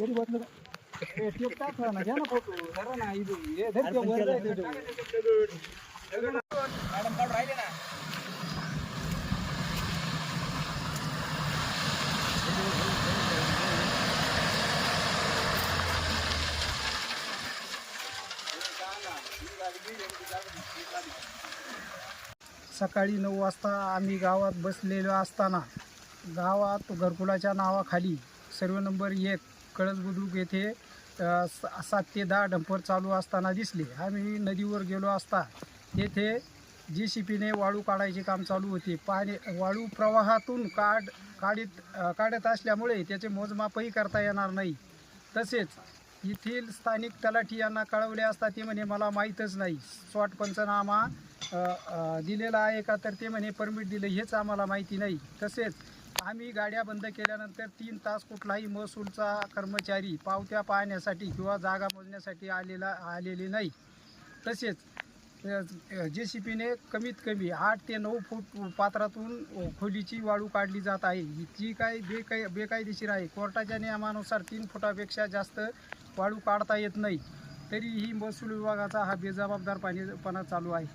Tape टाका ना घ्या ना फोटो. धरा ना धर वर जायचं मॅडम काढून राहिले ना. सकाळी नऊ वाजता आम्ही गावात बसलेलो असताना गावात घरकुलाच्या नावाखाली सर्व नंबर एक कळस बुद्रुक येथे सात ते दहा डंपर चालू असताना दिसले. आम्ही नदीवर गेलो असता तेथे जी सी पीने वाळू काढायचे काम चालू होते. पाणी वाळू प्रवाहातून काढ काढीत काढत असल्यामुळे त्याचे मोजमापही करता येणार नाही. तसेच येथील स्थानिक तलाठी यांना कळवले असता ते म्हणे मला माहीतच नाही. स्वॉट पंचनामा दिलेला आहे का? तर ते म्हणे परमिट दिलं हेच आम्हाला माहिती नाही. तसेच आम्ही गाड्या बंद केल्यानंतर तीन तास कुठलाही महसूलचा कर्मचारी पावत्या पाहण्यासाठी किंवा जागा मोजण्यासाठी आलेला आलेले नाही. तसेच जे सी पीने कमीत कमी आठ ते नऊ फूट पात्रातून खोलीची वाळू काढली जात आहे. जी काय बेकाय बेकायदेशीर आहे. कोर्टाच्या नियमानुसार तीन फुटापेक्षा जास्त वाळू काढता येत नाही. तरीही महसूल विभागाचा हा बेजबाबदारपणा चालू आहे.